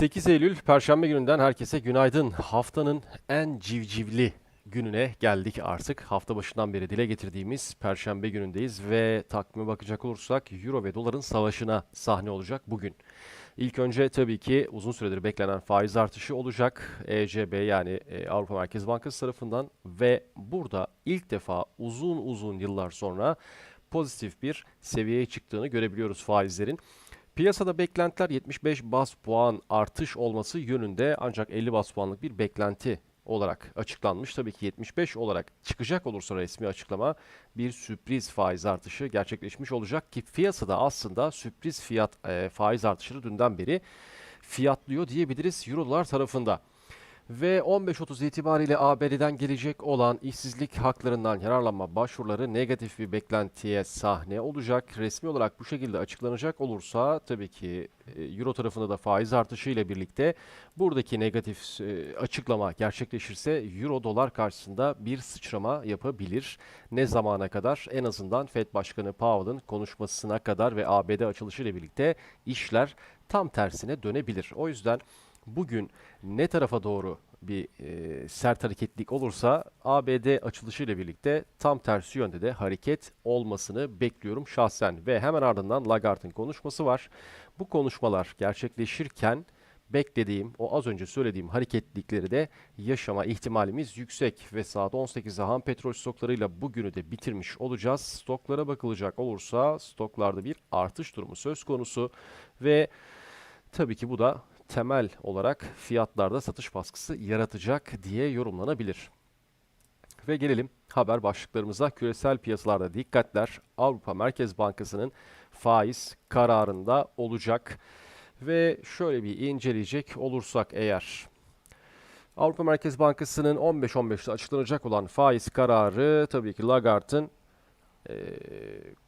8 Eylül Perşembe gününden herkese günaydın. Haftanın en civcivli gününe geldik artık. Hafta başından beri dile getirdiğimiz Perşembe günündeyiz ve takvime bakacak olursak Euro ve doların savaşına sahne olacak bugün. İlk önce tabii ki uzun süredir beklenen faiz artışı olacak. ECB yani e, Avrupa Merkez Bankası tarafından ve burada ilk defa uzun uzun yıllar sonra pozitif bir seviyeye çıktığını görebiliyoruz faizlerin. Piyasada beklentiler 75 bas puan artış olması yönünde ancak 50 bas puanlık bir beklenti olarak açıklanmış. Tabii ki 75 olarak çıkacak olursa resmi açıklama bir sürpriz faiz artışı gerçekleşmiş olacak ki piyasada aslında sürpriz fiyat e, faiz artışını dünden beri fiyatlıyor diyebiliriz Eurolar tarafında. Ve 15.30 itibariyle ABD'den gelecek olan işsizlik haklarından yararlanma başvuruları negatif bir beklentiye sahne olacak. Resmi olarak bu şekilde açıklanacak olursa tabii ki e, Euro tarafında da faiz artışı ile birlikte buradaki negatif e, açıklama gerçekleşirse Euro dolar karşısında bir sıçrama yapabilir. Ne zamana kadar? En azından Fed Başkanı Powell'ın konuşmasına kadar ve ABD açılışı ile birlikte işler tam tersine dönebilir. O yüzden bugün ne tarafa doğru bir e, sert hareketlik olursa ABD açılışı ile birlikte tam tersi yönde de hareket olmasını bekliyorum şahsen. Ve hemen ardından Lagarde'ın konuşması var. Bu konuşmalar gerçekleşirken beklediğim, o az önce söylediğim hareketlilikleri de yaşama ihtimalimiz yüksek ve saat 18'de ham petrol stoklarıyla bugünü de bitirmiş olacağız. Stoklara bakılacak olursa stoklarda bir artış durumu söz konusu ve tabii ki bu da temel olarak fiyatlarda satış baskısı yaratacak diye yorumlanabilir. Ve gelelim haber başlıklarımıza. Küresel piyasalarda dikkatler Avrupa Merkez Bankası'nın faiz kararında olacak. Ve şöyle bir inceleyecek olursak eğer Avrupa Merkez Bankası'nın 15-15'te açıklanacak olan faiz kararı tabii ki Lagarde'ın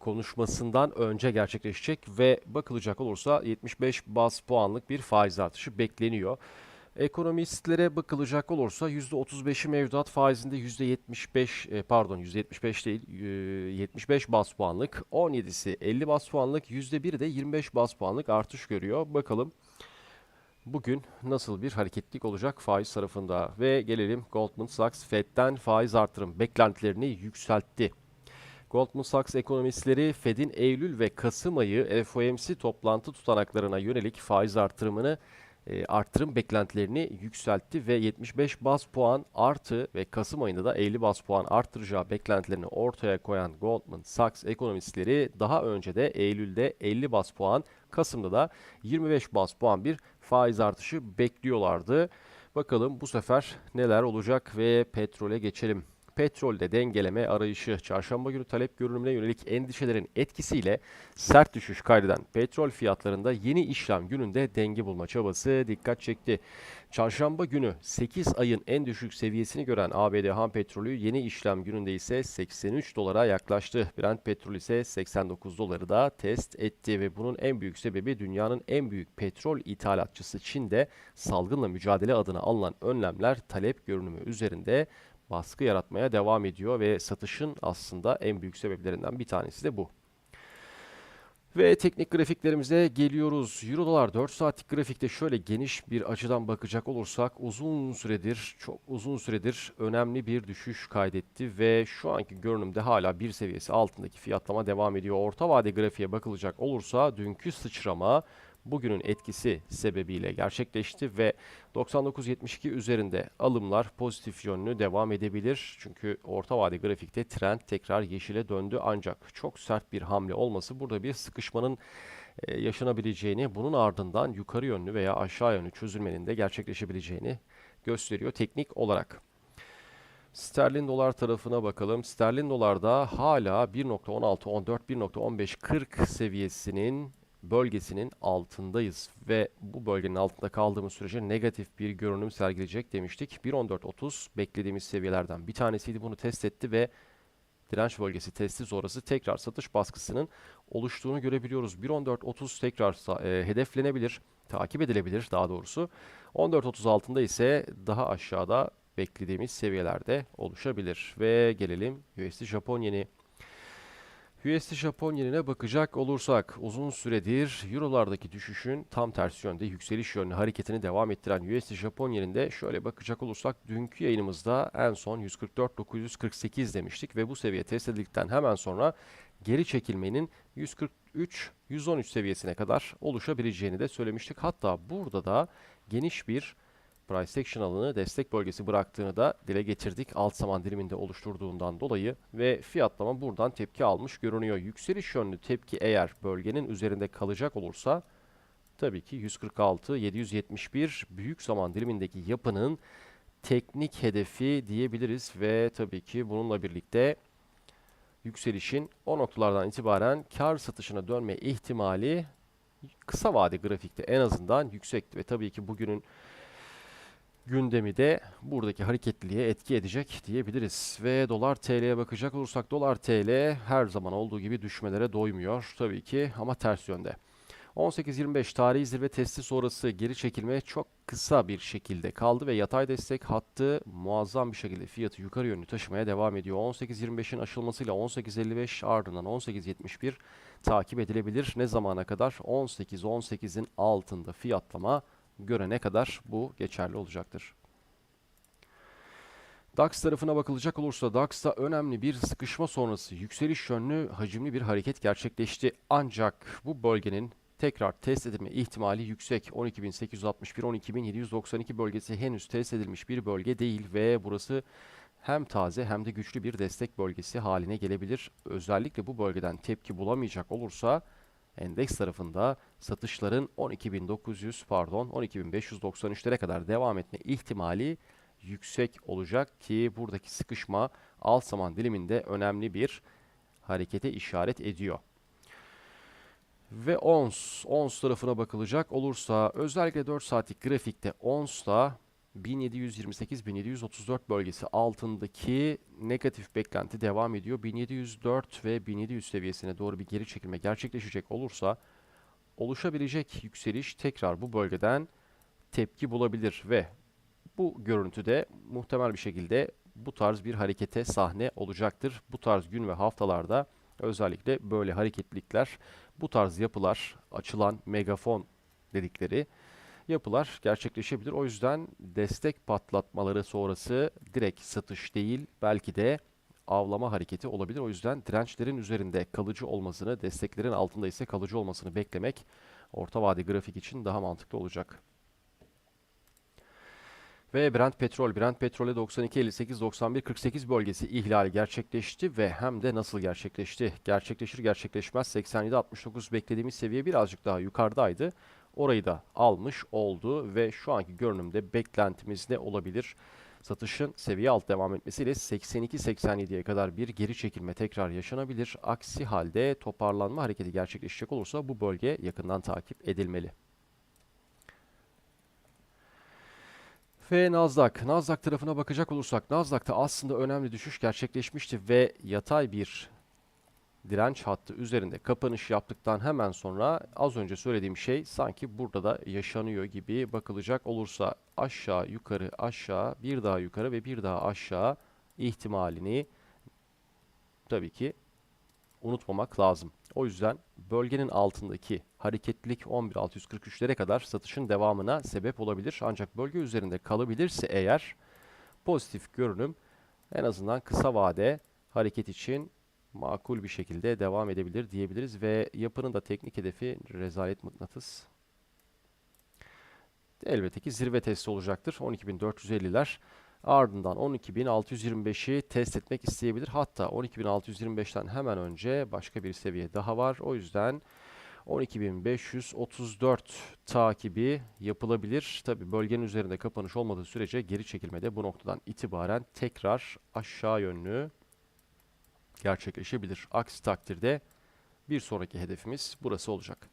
konuşmasından önce gerçekleşecek ve bakılacak olursa 75 bas puanlık bir faiz artışı bekleniyor. Ekonomistlere bakılacak olursa %35'i mevduat faizinde %75 e, pardon %75 değil e, 75 bas puanlık 17'si 50 bas puanlık %1'i de 25 bas puanlık artış görüyor. Bakalım bugün nasıl bir hareketlik olacak faiz tarafında ve gelelim Goldman Sachs Fed'den faiz artırım beklentilerini yükseltti. Goldman Sachs ekonomistleri Fed'in Eylül ve Kasım ayı FOMC toplantı tutanaklarına yönelik faiz artırımını e, artırım beklentilerini yükseltti ve 75 bas puan artı ve Kasım ayında da 50 bas puan arttıracağı beklentilerini ortaya koyan Goldman Sachs ekonomistleri daha önce de Eylül'de 50 bas puan, Kasım'da da 25 bas puan bir faiz artışı bekliyorlardı. Bakalım bu sefer neler olacak ve petrole geçelim. Petrolde dengeleme arayışı çarşamba günü talep görünümüne yönelik endişelerin etkisiyle sert düşüş kaydeden petrol fiyatlarında yeni işlem gününde denge bulma çabası dikkat çekti. Çarşamba günü 8 ayın en düşük seviyesini gören ABD ham petrolü yeni işlem gününde ise 83 dolara yaklaştı. Brent petrol ise 89 doları da test etti ve bunun en büyük sebebi dünyanın en büyük petrol ithalatçısı Çin'de salgınla mücadele adına alınan önlemler talep görünümü üzerinde baskı yaratmaya devam ediyor ve satışın aslında en büyük sebeplerinden bir tanesi de bu. Ve teknik grafiklerimize geliyoruz. Euro dolar 4 saatlik grafikte şöyle geniş bir açıdan bakacak olursak uzun süredir, çok uzun süredir önemli bir düşüş kaydetti ve şu anki görünümde hala bir seviyesi altındaki fiyatlama devam ediyor. Orta vade grafiğe bakılacak olursa dünkü sıçrama bugünün etkisi sebebiyle gerçekleşti ve 99.72 üzerinde alımlar pozitif yönlü devam edebilir. Çünkü orta vade grafikte trend tekrar yeşile döndü ancak çok sert bir hamle olması burada bir sıkışmanın e, yaşanabileceğini, bunun ardından yukarı yönlü veya aşağı yönlü çözülmenin de gerçekleşebileceğini gösteriyor teknik olarak. Sterlin dolar tarafına bakalım. Sterlin dolarda hala 1.16, 14, 1.15, 40 seviyesinin bölgesinin altındayız ve bu bölgenin altında kaldığımız sürece negatif bir görünüm sergileyecek demiştik. 1.14.30 beklediğimiz seviyelerden bir tanesiydi. Bunu test etti ve direnç bölgesi testi sonrası tekrar satış baskısının oluştuğunu görebiliyoruz. 1.14.30 tekrar e, hedeflenebilir, takip edilebilir daha doğrusu. 14.30 altında ise daha aşağıda beklediğimiz seviyelerde oluşabilir. Ve gelelim USD Japon yeni USD Japon yenine bakacak olursak uzun süredir Euro'lardaki düşüşün tam tersi yönde yükseliş yönlü hareketini devam ettiren USD Japon yeninde şöyle bakacak olursak dünkü yayınımızda en son 144.948 demiştik ve bu seviye test edildikten hemen sonra geri çekilmenin 143-113 seviyesine kadar oluşabileceğini de söylemiştik. Hatta burada da geniş bir price action alanı destek bölgesi bıraktığını da dile getirdik. Alt zaman diliminde oluşturduğundan dolayı ve fiyatlama buradan tepki almış görünüyor. Yükseliş yönlü tepki eğer bölgenin üzerinde kalacak olursa tabii ki 146 771 büyük zaman dilimindeki yapının teknik hedefi diyebiliriz ve tabii ki bununla birlikte yükselişin o noktalardan itibaren kar satışına dönme ihtimali kısa vade grafikte en azından yüksekti ve tabii ki bugünün gündemi de buradaki hareketliliğe etki edecek diyebiliriz. Ve dolar TL'ye bakacak olursak dolar TL her zaman olduğu gibi düşmelere doymuyor tabii ki ama ters yönde. 18.25 tarihi zirve testi sonrası geri çekilme çok kısa bir şekilde kaldı ve yatay destek hattı muazzam bir şekilde fiyatı yukarı yönlü taşımaya devam ediyor. 18.25'in aşılmasıyla 18.55 ardından 18.71 takip edilebilir. Ne zamana kadar? 18.18'in altında fiyatlama görene kadar bu geçerli olacaktır. DAX tarafına bakılacak olursa DAX'ta önemli bir sıkışma sonrası yükseliş yönlü hacimli bir hareket gerçekleşti. Ancak bu bölgenin tekrar test edilme ihtimali yüksek. 12.861-12.792 bölgesi henüz test edilmiş bir bölge değil ve burası hem taze hem de güçlü bir destek bölgesi haline gelebilir. Özellikle bu bölgeden tepki bulamayacak olursa endeks tarafında satışların 12.900 pardon 12.593'lere kadar devam etme ihtimali yüksek olacak ki buradaki sıkışma alt zaman diliminde önemli bir harekete işaret ediyor. Ve ons, ons tarafına bakılacak olursa özellikle 4 saatlik grafikte ons'ta 1728-1734 bölgesi altındaki negatif beklenti devam ediyor. 1704 ve 1700 seviyesine doğru bir geri çekilme gerçekleşecek olursa oluşabilecek yükseliş tekrar bu bölgeden tepki bulabilir ve bu görüntüde muhtemel bir şekilde bu tarz bir harekete sahne olacaktır. Bu tarz gün ve haftalarda özellikle böyle hareketlilikler, bu tarz yapılar, açılan megafon dedikleri yapılar gerçekleşebilir. O yüzden destek patlatmaları sonrası direkt satış değil belki de avlama hareketi olabilir. O yüzden dirençlerin üzerinde kalıcı olmasını, desteklerin altında ise kalıcı olmasını beklemek orta vade grafik için daha mantıklı olacak. Ve Brent petrol, Brent petrole 92 58 91 48 bölgesi ihlali gerçekleşti ve hem de nasıl gerçekleşti? Gerçekleşir gerçekleşmez 87 69 beklediğimiz seviye birazcık daha yukarıdaydı. Orayı da almış oldu ve şu anki görünümde beklentimiz ne olabilir? Satışın seviye alt devam etmesiyle 82-87'ye kadar bir geri çekilme tekrar yaşanabilir. Aksi halde toparlanma hareketi gerçekleşecek olursa bu bölge yakından takip edilmeli. Ve Nasdaq. Nasdaq tarafına bakacak olursak Nasdaq'ta aslında önemli düşüş gerçekleşmişti ve yatay bir direnç hattı üzerinde kapanış yaptıktan hemen sonra az önce söylediğim şey sanki burada da yaşanıyor gibi bakılacak olursa aşağı yukarı aşağı bir daha yukarı ve bir daha aşağı ihtimalini tabii ki unutmamak lazım. O yüzden bölgenin altındaki hareketlilik 11.643'lere kadar satışın devamına sebep olabilir. Ancak bölge üzerinde kalabilirse eğer pozitif görünüm en azından kısa vade hareket için makul bir şekilde devam edebilir diyebiliriz ve yapının da teknik hedefi rezalet mıknatıs. Elbette ki zirve testi olacaktır. 12.450'ler. Ardından 12.625'i test etmek isteyebilir. Hatta 12.625'ten hemen önce başka bir seviye daha var. O yüzden 12.534 takibi yapılabilir. Tabi bölgenin üzerinde kapanış olmadığı sürece geri çekilmede bu noktadan itibaren tekrar aşağı yönlü gerçekleşebilir. Aksi takdirde bir sonraki hedefimiz burası olacak.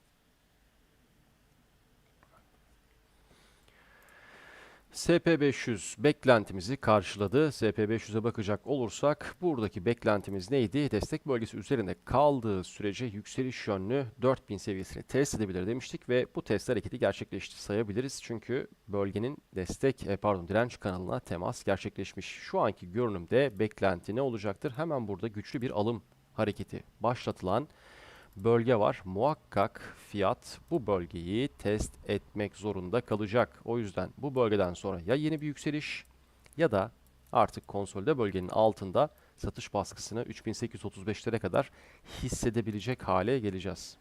SP500 beklentimizi karşıladı. SP500'e bakacak olursak buradaki beklentimiz neydi? Destek bölgesi üzerinde kaldığı sürece yükseliş yönlü 4000 seviyesini test edebilir demiştik ve bu test hareketi gerçekleşti sayabiliriz. Çünkü bölgenin destek e, pardon direnç kanalına temas gerçekleşmiş. Şu anki görünümde beklenti ne olacaktır? Hemen burada güçlü bir alım hareketi başlatılan bölge var. Muhakkak fiyat bu bölgeyi test etmek zorunda kalacak. O yüzden bu bölgeden sonra ya yeni bir yükseliş ya da artık konsolide bölgenin altında satış baskısını 3835'lere kadar hissedebilecek hale geleceğiz.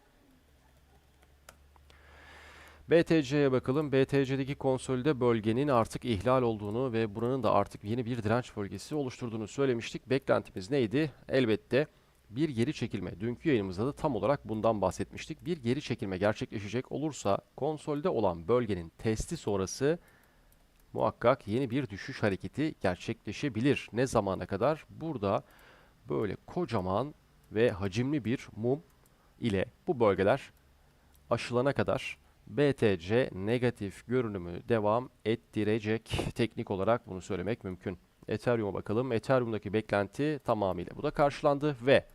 BTC'ye bakalım. BTC'deki konsolide bölgenin artık ihlal olduğunu ve buranın da artık yeni bir direnç bölgesi oluşturduğunu söylemiştik. Beklentimiz neydi? Elbette bir geri çekilme. Dünkü yayınımızda da tam olarak bundan bahsetmiştik. Bir geri çekilme gerçekleşecek olursa konsolde olan bölgenin testi sonrası muhakkak yeni bir düşüş hareketi gerçekleşebilir. Ne zamana kadar? Burada böyle kocaman ve hacimli bir mum ile bu bölgeler aşılana kadar BTC negatif görünümü devam ettirecek. Teknik olarak bunu söylemek mümkün. Ethereum'a bakalım. Ethereum'daki beklenti tamamıyla bu da karşılandı ve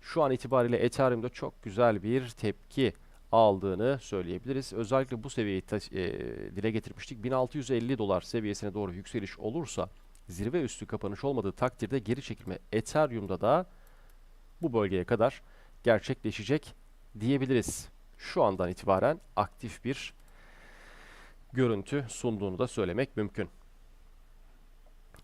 şu an itibariyle Ethereum'da çok güzel bir tepki aldığını söyleyebiliriz. Özellikle bu seviyeyi e, dile getirmiştik. 1650 dolar seviyesine doğru yükseliş olursa zirve üstü kapanış olmadığı takdirde geri çekilme Ethereum'da da bu bölgeye kadar gerçekleşecek diyebiliriz. Şu andan itibaren aktif bir görüntü sunduğunu da söylemek mümkün.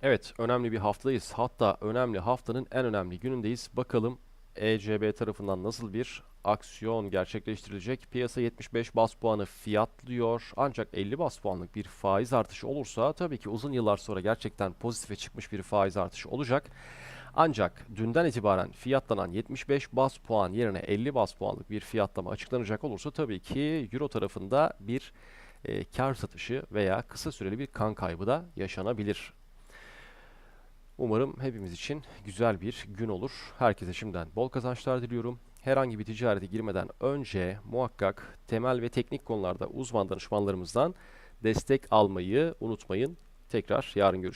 Evet, önemli bir haftadayız. Hatta önemli haftanın en önemli günündeyiz. Bakalım ECB tarafından nasıl bir aksiyon gerçekleştirilecek? Piyasa 75 bas puanı fiyatlıyor. Ancak 50 bas puanlık bir faiz artışı olursa tabii ki uzun yıllar sonra gerçekten pozitife çıkmış bir faiz artışı olacak. Ancak dünden itibaren fiyatlanan 75 bas puan yerine 50 bas puanlık bir fiyatlama açıklanacak olursa tabii ki Euro tarafında bir e, kar satışı veya kısa süreli bir kan kaybı da yaşanabilir. Umarım hepimiz için güzel bir gün olur. Herkese şimdiden bol kazançlar diliyorum. Herhangi bir ticarete girmeden önce muhakkak temel ve teknik konularda uzman danışmanlarımızdan destek almayı unutmayın. Tekrar yarın görüşmek